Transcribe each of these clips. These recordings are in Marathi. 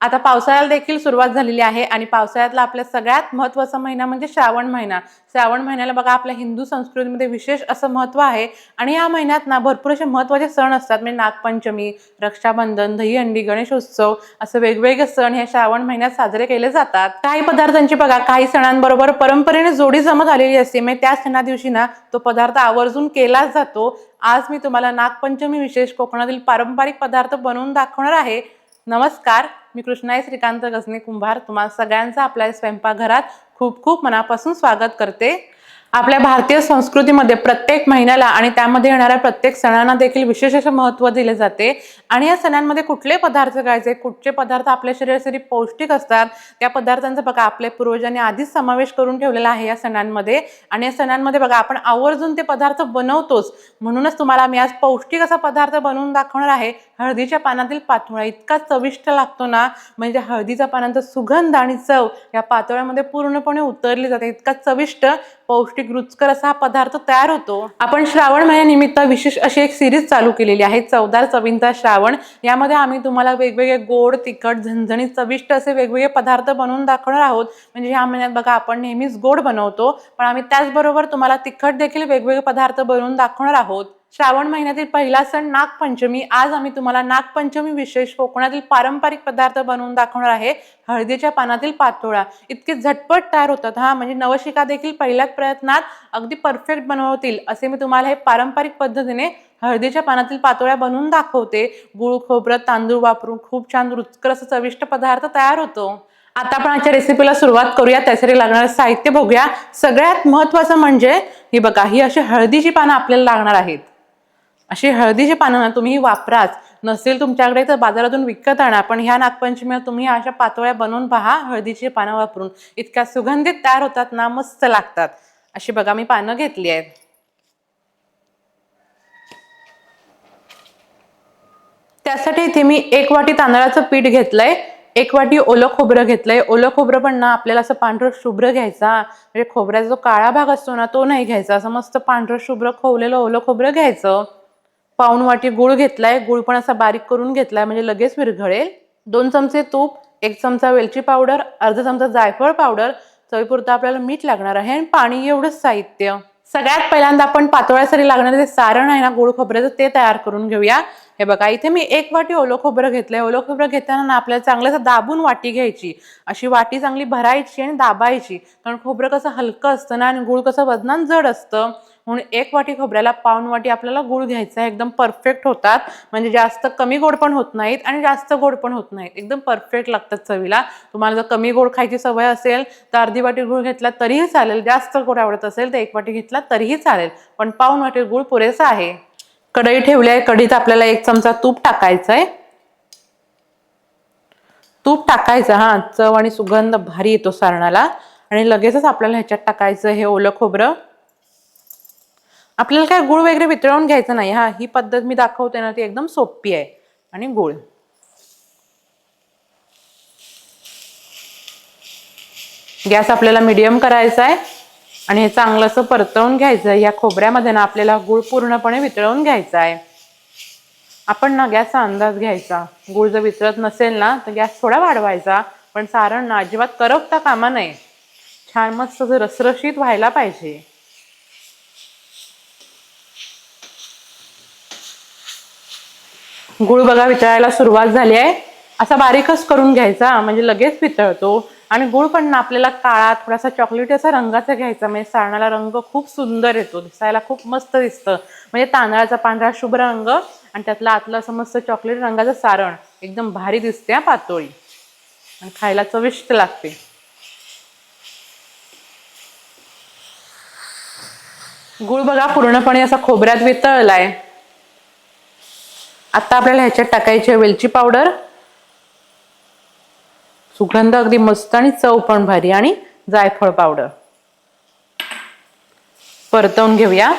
आता पावसाळ्याला देखील सुरुवात झालेली आहे आणि पावसाळ्यातला आपल्या सगळ्यात महत्त्वाचा महिना म्हणजे श्रावण महिना. श्रावण महिन्याला बघा आपल्या हिंदू संस्कृतीमध्ये विशेष असं महत्त्व आहे. आणि या महिन्यात ना भरपूर असे महत्त्वाचे सण असतात. म्हणजे नागपंचमी रक्षाबंधन दहीहंडी गणेशोत्सव असं वेगवेगळे सण हे श्रावण महिन्यात साजरे केले जातात. काही पदार्थांची बघा काही सणांबरोबर परंपरेने जोडी जमत आलेली असते. म्हणजे त्या सणा दिवशी ना तो पदार्थ आवर्जून केलाच जातो. आज मी तुम्हाला नागपंचमी विशेष कोकणातील पारंपरिक पदार्थ बनवून दाखवणार आहे. नमस्कार मी कृष्णाई श्रीकांत गजनी कुंभार. तुम्हाला सगळ्यांचं आपल्या स्वयंपाकघरात खूप खूप मनापासून स्वागत करते. आपल्या भारतीय संस्कृतीमध्ये प्रत्येक महिन्याला आणि त्यामध्ये येणाऱ्या प्रत्येक सणांना देखील विशेष असं महत्त्व दिले जाते. आणि या सणांमध्ये कुठले पदार्थ खायचे कुठचे पदार्थ आपल्या शरीरासाठी पौष्टिक असतात त्या पदार्थांचा बघा आपल्या पूर्वजांनी आधीच समावेश करून ठेवलेला आहे या सणांमध्ये. आणि या सणांमध्ये बघा आपण आवर्जून ते पदार्थ बनवतोच. म्हणूनच तुम्हाला मी आज पौष्टिक असा पदार्थ बनवून दाखवणार आहे. हळदीच्या पानातील पातोळा इतका चविष्ट लागतो ना म्हणजे हळदीच्या पानांचा सुगंध आणि चव या पातोळ्यामध्ये पूर्णपणे उतरली जाते. इतका चविष्ट पौष्टिक रुचकर असा हा पदार्थ तयार होतो. आपण श्रावण महिन्यानिमित्त विशेष अशी एक सिरीज चालू केलेली आहे चवदार चवींचा श्रावण. यामध्ये आम्ही तुम्हाला वेगवेगळे गोड तिखट झणझणीत चविष्ट असे वेगवेगळे पदार्थ बनवून दाखवणार आहोत. म्हणजे ह्या महिन्यात बघा आपण नेहमीच गोड बनवतो पण आम्ही त्याचबरोबर तुम्हाला तिखट देखील वेगवेगळे पदार्थ बनवून दाखवणार आहोत. श्रावण महिन्यातील पहिला सण नागपंचमी. आज आम्ही तुम्हाला नागपंचमी विशेष कोकणातील पारंपरिक पदार्थ बनवून दाखवणार आहे. हळदीच्या पानातील पातोळा. इतके झटपट तयार होतात हा. म्हणजे नवशिका देखील पहिल्याच प्रयत्नात अगदी परफेक्ट बनवतील असे मी तुम्हाला हे पारंपरिक पद्धतीने हळदीच्या पानातील पातोळ्या बनवून दाखवते. गुळ खोबरं तांदूळ वापरून खूप छान रुचकर असं चविष्ट पदार्थ तयार होतो. आता आपण आजच्या रेसिपीला सुरुवात करूया. त्यासाठी लागणारं साहित्य बघूया. सगळ्यात महत्वाचं म्हणजे ही बघा ही अशी हळदीची पानं आपल्याला लागणार आहेत. अशी हळदीची पानं ना तुम्ही वापराच. नसेल तुमच्याकडे तर बाजारातून विकत आणा पण ह्या नागपंचमीला तुम्ही अशा पातोळ्या बनवून पहा हळदीची पानं वापरून. इतक्या सुगंधित तयार होतात ना मस्त लागतात. अशी बघा मी पानं घेतली आहेत. त्यासाठी इथे मी एक वाटी तांदळाचं पीठ घेतलंय एक वाटी ओलं खोबरं घेतलंय. ओलं खोबरं पण ना आपल्याला असं पांढरं शुभ्र घ्यायचा. म्हणजे खोबऱ्याचा जो काळा भाग असतो ना तो नाही घ्यायचा. असं मस्त पांढरं शुभ्र खोवलेलं ओलं खोबरं घ्यायचं. पाऊन वाटी गुळ घेतलाय गुळ पण असा बारीक करून घेतलाय म्हणजे लगेच विरघळेल. दोन चमचे तूप एक चमचा वेलची पावडर अर्धा चमचा जायफळ पावडर. चवीपुरतं आपल्याला मीठ लागणार आहे आणि पाणी एवढंच साहित्य. सगळ्यात पहिल्यांदा आपण पातोळ्यासाठी लागणारे जे सारण आहे ना गोड खोबऱ्याचं ते तयार करून घेऊया. हे बघा इथे मी एक वाटी ओलं खोबरं घेतलंय. ओलं खोबरं घेताना ना आपल्याला चांगलं असं दाबून वाटी घ्यायची. अशी वाटी चांगली भरायची आणि दाबायची. कारण खोबरं कसं हलकं असतं ना आणि गुळ कसं वजनान जड असतं. म्हणून एक वाटी खोबऱ्याला पाऊन वाटी आपल्याला गुळ घ्यायचा आहे. एकदम परफेक्ट होतात. म्हणजे जास्त कमी गोड पण होत नाहीत आणि जास्त गोड पण होत नाहीत. एकदम परफेक्ट लागतात चवीला. तुम्हाला जर कमी गोड खायची सवय असेल तर अर्धी वाटी गुळ घेतला तरीही चालेल. जास्त गोड आवडत असेल तर एक वाटी घेतला तरीही चालेल. पण पाऊन वाटी गुळ पुरेसा आहे. कढई ठेवली आहे. कढईत आपल्याला एक चमचा तूप टाकायचं आहे तूप टाकायचं हा चव आणि सुगंध भारी येतो सारणाला. आणि लगेचच आपल्याला ह्याच्यात टाकायचं हे ओलं खोबरं. आपल्याला काय गुळ वगैरे वितळवून घ्यायचं नाही हा ही पद्धत मी दाखवते ना ती एकदम सोपी आहे. आणि गुळ. गॅस आपल्याला मिडियम करायचा आहे आणि हे चांगलं असं परतवून घ्यायचं. आहे या खोबऱ्यामध्ये ना आपल्याला गुळ पूर्णपणे वितळवून घ्यायचा आहे. आपण ना गॅसचा अंदाज घ्यायचा. गुळ जर वितळत नसेल ना तर गॅस थोडा वाढवायचा. पण सारण ना अजिबात करपता कामा नये. छान मस्त रसरशीत व्हायला पाहिजे. गुळ बघा वितळायला सुरुवात झाली आहे. असा बारीकच करून घ्यायचा. म्हणजे लगेच वितळतो. आणि गुळ पण ना आपल्याला काळा थोडासा चॉकलेटी असा रंगाचा घ्यायचा. म्हणजे सारणाला रंग खूप सुंदर येतो दिसायला खूप मस्त दिसतं. म्हणजे तांदळाचा पांढरा शुभ्र रंग आणि त्यातला आतलं असं मस्त चॉकलेट रंगाचं सारण. एकदम भारी दिसते हा पातोळी. आणि खायला चविष्ट लागते. गुळ बघा पूर्णपणे असा खोबऱ्यात वितळलाय. आता आपल्याला ह्याच्यात टाकायची वेलची पावडर. सुगंध अगदी मस्त आणि चव पण भारी आणि जायफळ पावडर परतवून घेऊया.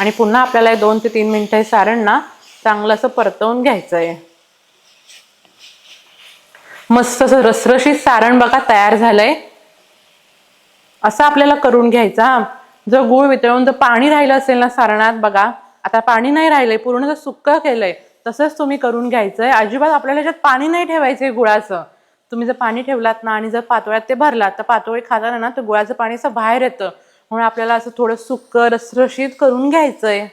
आणि पुन्हा आपल्याला हे दोन ते तीन मिनिटं हे सारण ना चांगलं असं परतवून घ्यायचं आहे मस्त असं रसरशीत सारण बघा तयार झालंय. असं आपल्याला करून घ्यायचा जर गुळ वितळून जर पाणी राहिलं असेल ना सारणात बघा. आता पाणी नाही राहिलंय पूर्ण जर सुक्क केलंय. तसंच तुम्ही करून घ्यायचं आहे अजिबात आपल्याला ह्याच्यात पाणी नाही ठेवायचं आहे गुळाचं. तुम्ही जर पाणी ठेवलात ना आणि जर पातोळ्यात ते भरलात तर पातोळी खाताना ना तर गुळाचं पाणी असं बाहेर येतं. म्हणून आपल्याला असं थोडं सुक्क रसरशीत करून घ्यायचं आहे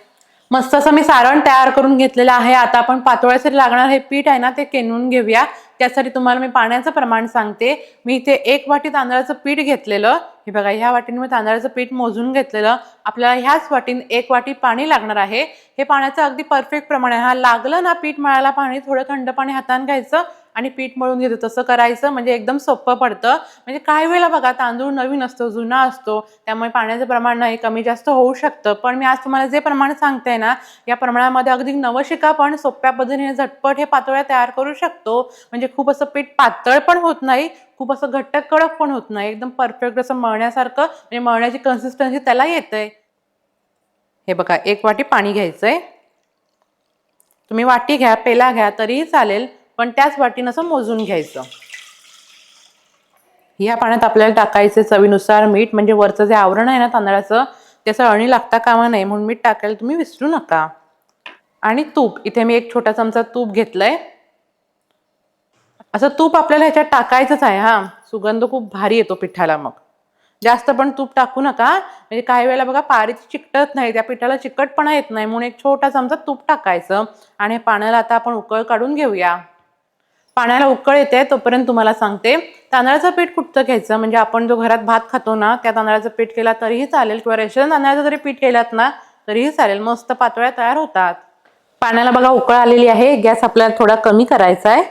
मस्त असं मी सारण तयार करून घेतलेलं आहे. आता आपण पातोळ्यासाठी लागणार हे पीठ आहे ना ते केनून घेऊया. त्यासाठी तुम्हाला मी पाण्याचं प्रमाण सांगते. मी इथे एक वाटी तांदळाचं पीठ घेतलेलं. हे बघा ह्या वाटीने मी तांदळाचं पीठ मोजून घेतलेलं. आपल्याला ह्याच वाटीन एक वाटी पाणी लागणार आहे. हे पाण्याचं अगदी परफेक्ट प्रमाण आहे. हा लागलं ना पीठ मळायला पाणी थोडं थंड पाणी हाताने घ्यायचं. आणि पीठ मळून घेतो. तसं करायचं म्हणजे एकदम सोपं पडतं. म्हणजे काही वेळेला बघा तांदूळ नवीन असतो जुना असतो. त्यामुळे पाण्याचं प्रमाण नाही कमी जास्त होऊ शकतं. पण मी आज तुम्हाला जे प्रमाण सांगते ना या प्रमाणामध्ये अगदी नवशिका पण सोप्या पद्धतीने झटपट हे पातोळ्या तयार करू शकतो. म्हणजे खूप असं पीठ पातळ पण होत नाही खूप असं घट्ट कडक पण होत नाही. एकदम परफेक्ट असं मळण्यासारखं म्हणजे मळण्याची कन्सिस्टन्सी त्याला येते हे बघा एक वाटी पाणी घ्यायचंय. तुम्ही वाटी घ्या पेला घ्या तरीही चालेल. पण त्याच वाटीनं असं मोजून घ्यायचं. ह्या पाण्यात आपल्याला टाकायचे चवीनुसार मीठ म्हणजे वरचं जे आवरण आहे ना तांदळाचं त्याचं अळणी लागता कामा नाही म्हणून मीठ टाकायला तुम्ही विसरू नका. आणि तूप इथे मी एक छोटा चमचा तूप घेतलंय. असं तूप आपल्याला ह्याच्यात टाकायचंच आहे हा. सुगंध खूप भारी येतो पिठाला मग. जास्त पण तूप टाकू नका. म्हणजे काही वेळेला बघा पारी चिकटत नाही त्या पिठाला चिकटपणा येत नाही म्हणून एक छोटा चमचा तूप टाकायचं. आणि पाण्याला आता आपण उकळ काढून घेऊया. पाण्याला उकळ येते तोपर्यंत तुम्हाला सांगते. तांदळाचं पीठ कुठचं घ्यायचं? म्हणजे आपण जो घरात भात खातो ना त्या तांदळाचं पीठ केला तरीही चालेल. किंवा रेशन तांदळाचं जरी पीठ केलात ना तरीही चालेल. मस्त पातोळ्या तयार होतात. पाण्याला बघा उकळ आलेली आहे. गॅस आपल्याला थोडा कमी करायचा आहे.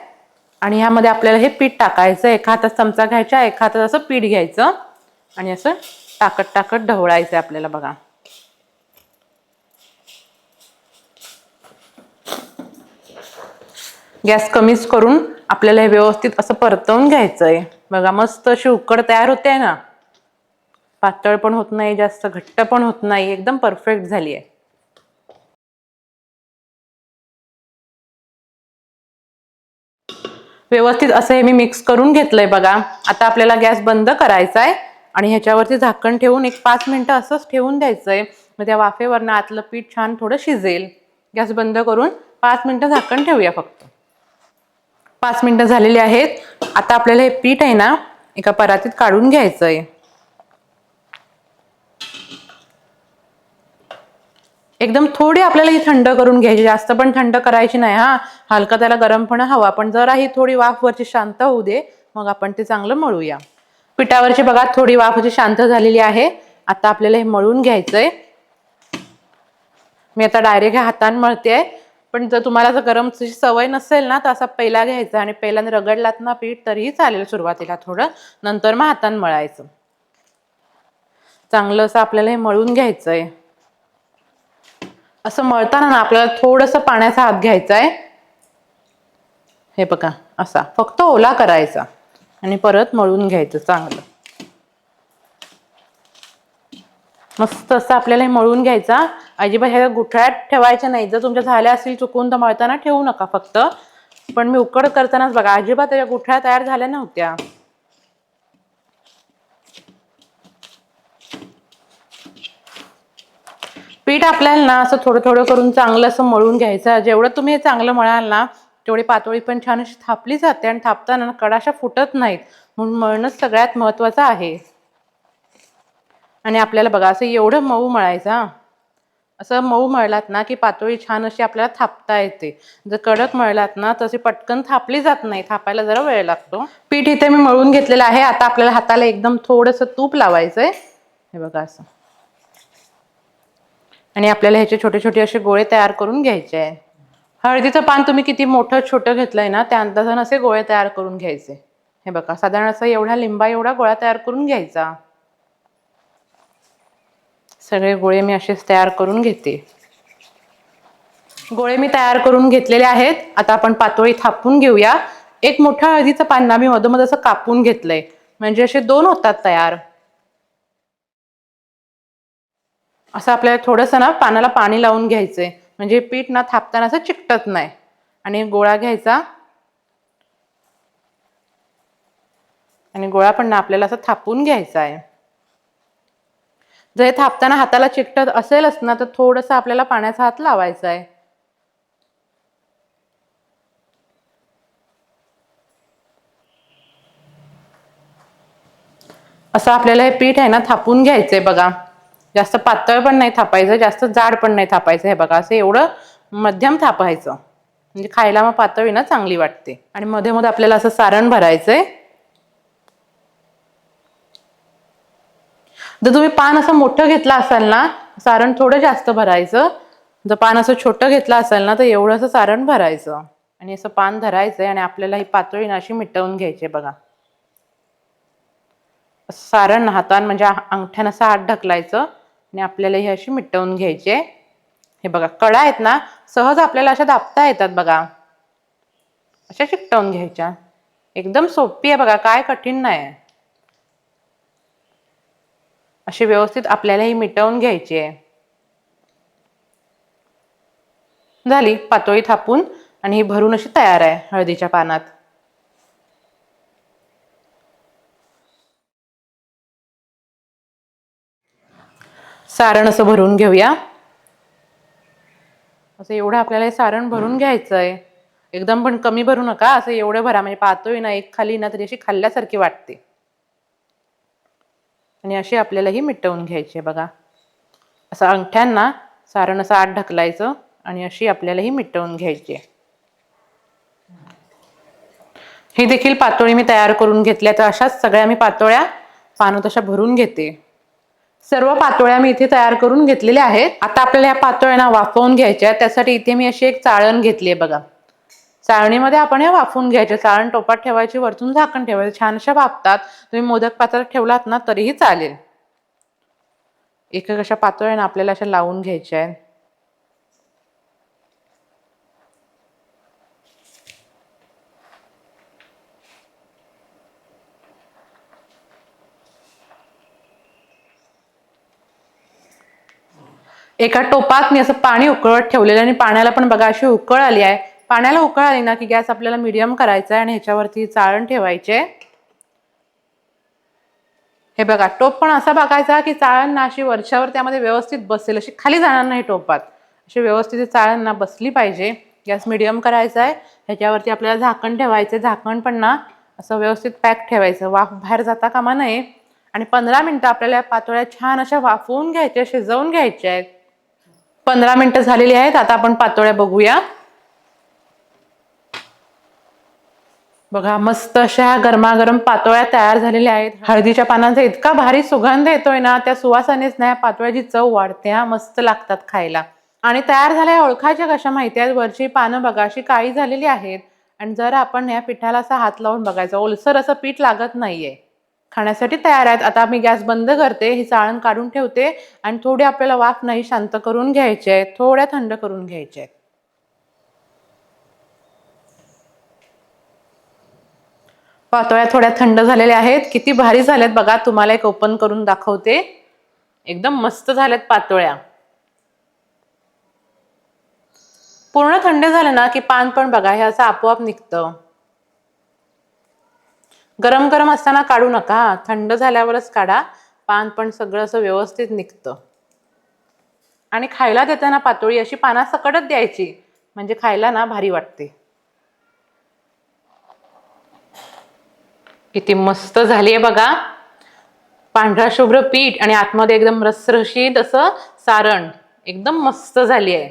आणि ह्यामध्ये आपल्याला हे पीठ टाकायचं एका हातात चमचा घ्यायचा एका हातात असं पीठ घ्यायचं. आणि असं टाकत टाकत ढवळायचं आहे आपल्याला बघा. गॅस कमीच करून आपल्याला हे व्यवस्थित असं परतवून घ्यायचं आहे बघा मस्त अशी उकड तयार होते ना. पातळ पण होत नाही जास्त घट्ट पण होत नाही एकदम परफेक्ट झाली आहे व्यवस्थित असं हे मी मिक्स करून घेतलंय बघा. आता आपल्याला गॅस बंद करायचा आहे आणि ह्याच्यावरती झाकण ठेवून एक पाच मिनिटं असंच ठेवून द्यायचंय. मग त्या वाफेवरनं आतलं पीठ छान थोडं शिजेल. गॅस बंद करून पाच मिनटं झाकण ठेवूया फक्त. पाच मिनिटं झालेली आहेत. आता आपल्याला हे पीठ आहे ना एका परातीत काढून घ्यायचं आहे एकदम थोडी आपल्याला ही थंड करून घ्यायची जास्त पण थंड करायची नाही हा. हलका त्याला गरमपणा हवा पण जरा ही थोडी वाफ वरची शांत होऊ दे मग आपण ते चांगलं मळूया. पिठावरची बघा थोडी वाफ वरची शांत झालेली आहे. आता आपल्याला हे मळून घ्यायचंय. मी आता डायरेक्ट ह्या हाताने आहे पण जर तुम्हाला जर गरमची सवय नसेल ना तर असा पहिला घ्यायचा आणि पहिल्याने रगडलात ना पीठ तरीही चालेल सुरुवातीला थोडं. नंतर मग हातान मळायचं. चांगलं असं आपल्याला हे मळून घ्यायचं आहे असं मळताना ना आपल्याला थोडंसं पाण्याचा हात घ्यायचा आहे हे बघा असा. फक्त ओला करायचा आणि परत मळून घ्यायचं चांगलं. मस्त असं आपल्याला हे मळून घ्यायचा. अजिबात ह्या गुठळ्यात ठेवायच्या नाही. जर तुमच्या झाल्या असतील चुकून तर मळताना ठेवू नका फक्त. पण मी उकड करतानाच बघा अजिबात त्याच्या गुठळ्या तयार झाल्या नव्हत्या. पीठ आपल्याला ना असं थोडं थोडं करून चांगलं असं मळून घ्यायचं. जेवढं तुम्ही हे चांगलं मळाल ना तेवढी पातोळी पण छान अशी थापली जाते आणि थापताना कडाशा फुटत नाहीत. म्हणून मळणंच सगळ्यात महत्वाचं आहे. आणि आपल्याला बघा असं एवढं मऊ मळायचं असं मऊ मळलात ना की पातोळी छान अशी आपल्याला थापता येते. जर कडक मळलात ना तशी पटकन थापली जात नाही. थापायला जरा वेळ लागतो. पीठ इथे मी मळून घेतलेलं आहे. आता आपल्याला हाताला एकदम थोडंसं तूप लावायचंय. हे बघा असं. आणि आपल्याला ह्याचे छोटे छोटे असे गोळे तयार करून घ्यायचे आहे. हळदीचं पान तुम्ही किती मोठं छोटं घेतलंय ना त्या अंदाजानं असे गोळे तयार करून घ्यायचे. हे बघा साधारण असं एवढा लिंबा एवढा गोळा तयार करून घ्यायचा. सगळे गोळे मी असेच तयार करून घेते. गोळे मी तयार करून घेतलेले आहेत. आता आपण पातोळी थापून घेऊया. एक मोठा हळदीचं पान मी मधोमध असं कापून घेतलंय. म्हणजे असे दोन होतात तयार. असं आपल्याला थोडंसं ना पानाला पाणी लावून घ्यायचंय. म्हणजे पीठ ना थापताना असं चिकटत नाही. आणि गोळा घ्यायचा. आणि गोळा पण ना आपल्याला असं थापून घ्यायचा आहे जर थापताना हाताला चिकटत असेलच ना तर थोडस आपल्याला पाण्याचा हात लावायचा आहे. असं आपल्याला हे पीठ आहे ना थापून घ्यायचंय बघा. जास्त पातळ पण नाही थापायचं जास्त जाड पण नाही थापायचं हे बघा. असं एवढं मध्यम थापायचं. म्हणजे खायला मग पातळी ना चांगली वाटते. आणि मध्ये मध्ये आपल्याला असं सारण भरायचंय. जर तुम्ही पान असं मोठं घेतलं असाल ना सारण थोडं जास्त भरायचं. जर पान असं छोटं घेतलं असेल ना तर एवढं असं सारण भरायचं. आणि असं पान धरायचंय आणि आपल्याला ही पातळी ना अशी मिटवून घ्यायची बघा. सारण हातान म्हणजे अंगठ्यानं असं हात ढकलायचं आणि आपल्याला ही अशी मिटवून घ्यायची हे बघा कडा आहेत ना सहज आपल्याला अशा दाबता येतात बघा. अशा चिकटवून घ्यायच्या. एकदम सोपी आहे बघा काय कठीण नाही. अशी व्यवस्थित आपल्याला ही मिटवून घ्यायची आहे. झाली पातोळी थापून आणि ही भरून अशी तयार आहे हळदीच्या पानात. सारण असं भरून घेऊया. असं एवढं आपल्याला हे सारण भरून घ्यायचं आहे एकदम पण कमी भरू नका असं एवढं भरा म्हणजे पातोळी ना एक खाली ना तरी अशी खाल्ल्यासारखी वाटते. आणि अशी आपल्याला ही मिटवून घ्यायची आहे बघा. असं अंगठ्यांना सारण असं आत ढकलायचं आणि अशी आपल्याला ही मिटवून घ्यायची आहे. ही देखील पातोळी मी तयार करून घेतल्या तर अशाच सगळ्या मी पातोळ्या पानं तशा भरून घेते. सर्व पातोळ्या मी इथे तयार करून घेतलेल्या आहेत. आता आपल्याला या पातोळ्यांना वाफवून घ्यायच्या त्यासाठी इथे मी अशी एक चाळण घेतली आहे बघा. चाळणीमध्ये आपण हे वाफून घ्यायचे चाळण टोपात ठेवायची वरतून झाकण ठेवायचं. छानशा वापतात वाफतात. तुम्ही मोदक पात्रात ठेवलात ना तरीही चालेल. एक एक अशा पातोळ्या आपल्याला अशा लावून घ्यायच्या आहेत. एका टोपात मी असं पाणी उकळत ठेवलेलं आणि पाण्याला पण बघा अशी उकळ आली आहे. पाण्याला उकळ आली ना की गॅस आपल्याला मिडियम करायचा आहे आणि ह्याच्यावरती चाळण ठेवायचे. हे बघा टोप पण असा बघायचा की चाळण ना अशी वरच्यावर त्यामध्ये व्यवस्थित बसेल अशी खाली जाणार नाही टोपात. अशी व्यवस्थित चाळण ना बसली पाहिजे. गॅस मिडियम करायचा आहे ह्याच्यावरती आपल्याला झाकण ठेवायचं झाकण पण ना असं व्यवस्थित पॅक ठेवायचं. वाफ बाहेर जाता कामा नये. आणि पंधरा मिनटं आपल्याला पातोळ्या छान अशा वाफवून घ्यायच्या शिजवून घ्यायच्या आहेत. पंधरा मिनिटं झालेली आहेत आता आपण पातोळ्या बघूया. बघा मस्त अशा गरमागरम पातोळ्या तयार झालेल्या आहेत. हळदीच्या पानांचा इतका भारी सुगंध येतोय ना त्या सुवासानेच ना या पातोळ्याची चव वाढते हा मस्त लागतात खायला. आणि तयार झाल्या ओळखायच्या कशा माहिती आहेत? वरची पानं बघा अशी काळी झालेली आहेत. आणि जर आपण या पिठाला असा हात लावून बघायचं. ओलसर असं पीठ लागत नाहीये. खाण्यासाठी तयार आहेत. आता मी गॅस बंद करते ही चाळण काढून ठेवते. आणि थोडी आपल्याला वाफ नाही शांत करून घ्यायची आहे थोड्या थंड करून घ्यायचे आहेत. पातोळ्या थोड्या थंड झालेल्या आहेत. किती भारी झाल्यात बघा. तुम्हाला एक ओपन करून दाखवते. एकदम मस्त झाल्यात पातोळ्या. पूर्ण थंड झालं ना की पान पण बघा हे असं आपोआप निघतं. गरम गरम असताना काढू नका. थंड झाल्यावरच काढा. पान पण सगळं असं व्यवस्थित निघतं. आणि खायला देताना पातोळी अशी पानासकटच द्यायची. म्हणजे खायला ना भारी वाटते. किती मस्त झाली आहे बघा. पांढरा शुभ्र पीठ आणि आतमध्ये एकदम रसरशीत असं सारण. एकदम मस्त झाली आहे.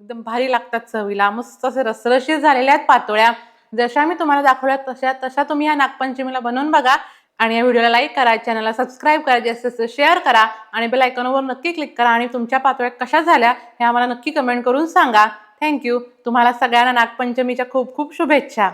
एकदम भारी लागतात चवीला. मस्त असे रसरशीत झालेल्या आहेत पातोळ्या. जशा मी तुम्हाला दाखवल्या तशा तशा तुम्ही या नागपंचमीला बनवून बघा. आणि या व्हिडिओला लाईक करा चॅनलला सबस्क्राईब करा जास्तीत जास्त शेअर करा आणि बेल आयकॉनवर नक्की क्लिक करा आणि तुमच्या पातळ्या कशा झाल्या हे आम्हाला नक्की कमेंट करून सांगा. थँक्यू तुम्हाला सगळ्यांना नागपंचमीच्या खूप खूप शुभेच्छा.